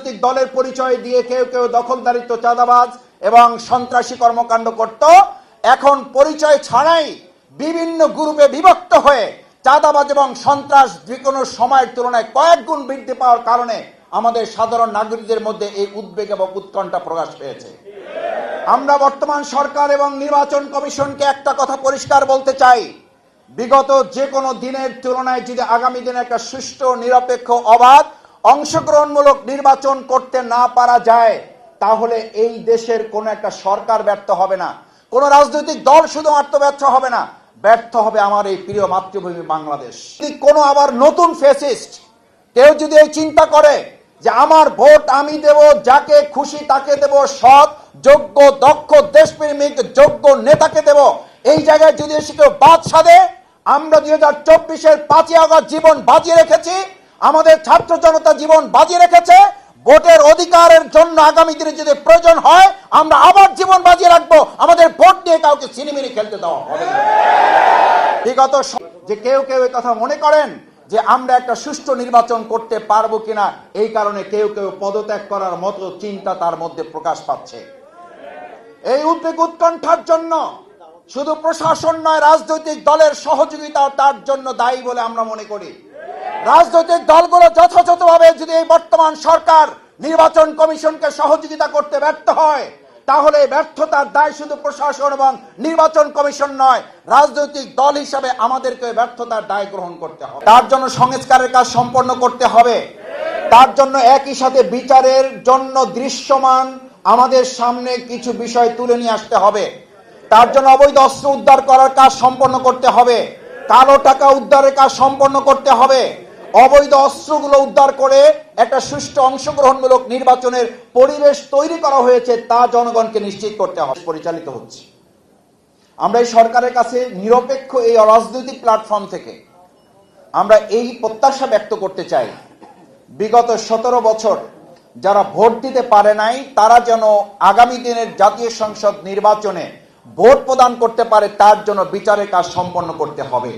রাজনৈতিক দলের পরিচয় দিয়ে কেউ কেউ দখলদারিত্ব, চাঁদাবাজ এবং সন্ত্রাসী কর্মকাণ্ড করত। এখন পরিচয় ছাড়াই বিভিন্ন গ্রুপে বিভক্ত হয়ে চাঁদাবাজ এবং সন্ত্রাস যে কোনো সময়ের তুলনায় কয়েক গুণ বৃদ্ধি পাওয়ার কারণে আমাদের সাধারণ নাগরিকদের মধ্যে এই উদ্বেগ এবং উৎকণ্ঠা প্রকাশ পেয়েছে। আমরা বর্তমান সরকার এবং নির্বাচন কমিশনকে একটা কথা পরিষ্কার বলতে চাই। বিগত যে কোনো দিনের তুলনায় যদি আগামী দিনে একটা সুষ্ঠু, নিরপেক্ষ, অবাধ অংশগ্রহণমূলক নির্বাচন করতে না পারা যায়, তাহলে এই দেশের কোনো একটা সরকার ব্যর্থ হবে না। কোনো রাজনৈতিক দল শুধুমাত্র ব্যর্থ হবে না, ব্যর্থ হবে আমার এই প্রিয় মাতৃভূমি বাংলাদেশ। কোনো আবার নতুন ফেসিস্ট কেউ যদি এই চিন্তা করে যে আমার ভোট আমি দেব, যাকে খুশি তাকে দেব, সৎ, যোগ্য, দক্ষ, দেশপ্রেমিক, যোগ্য নেতাকে দেব, এই জায়গায় যদি এসে কেউ বাদ সাধে, আমরা দুই হাজার চব্বিশের পাঁচই আগস্ট জীবন বাজিয়ে রেখেছি আমাদের ছাত্র জনতা জীবন বাজিয়ে রেখেছে। ভোটের অধিকারের জন্য আগামী দিনে যদি প্রয়োজন হয়, আমরা আবার জীবন বাজিয়ে রাখব। আমাদের ভোট নিয়ে কাউকে সিনেমিনি খেলতে দেওয়া হবে। বিগত যে কেউ কেউ কথা মনে করেন যে আমরা একটা সুষ্ঠু নির্বাচন করতে পারব কিনা, এই কারণে কেউ কেউ পদত্যাগ করার মতো চিন্তা তার মধ্যে প্রকাশ পাচ্ছে। এই উদ্বেগ উৎকণ্ঠার জন্য শুধু প্রশাসন নয়, রাজনৈতিক দলের সহযোগিতা তার জন্য দায়ী বলে আমরা মনে করি। রাজনৈতিক দলগুলো যথাযথভাবে যদি এই বর্তমান সরকার নির্বাচন কমিশনকে সহযোগিতা করতে ব্যর্থ হয়, তাহলে ব্যর্থতার দায় শুধু প্রশাসন এবং নির্বাচন কমিশন নয়, রাজনৈতিক দল হিসাবে আমাদেরকে ব্যর্থতার দায় গ্রহণ করতে হবে। তার জন্য সংস্কারের কাজ সম্পন্ন করতে হবে। তার জন্য একই সাথে বিচারের জন্য দৃশ্যমান আমাদের সামনে কিছু বিষয় তুলে নিয়ে আসতে হবে। তার জন্য অবৈধ অস্ত্র উদ্ধার করার কাজ সম্পন্ন করতে হবে। কালো টাকা উদ্ধারের কাজ সম্পন্ন করতে হবে। অবৈধ অস্ত্রগুলো উদ্ধার করে একটা সুষ্ঠু অংশগ্রহণমূলক নির্বাচনের পরিবেশ তৈরি করা হয়েছে, তা জনগণকে নিশ্চিত করতে হবে। পরিচালিত হচ্ছে। আমরা এই সরকারের কাছে নিরপেক্ষ এই রাজনৈতিক প্ল্যাটফর্ম থেকে আমরা এই প্রত্যাশা ব্যক্ত করতে চাই। বিগত সতেরো বছর যারা ভোট দিতে পারে নাই, তারা যেন আগামী দিনের জাতীয় সংসদ নির্বাচনে ভোট প্রদান করতে পারে, তার জন্য বিচারের কাজ সম্পন্ন করতে হবে।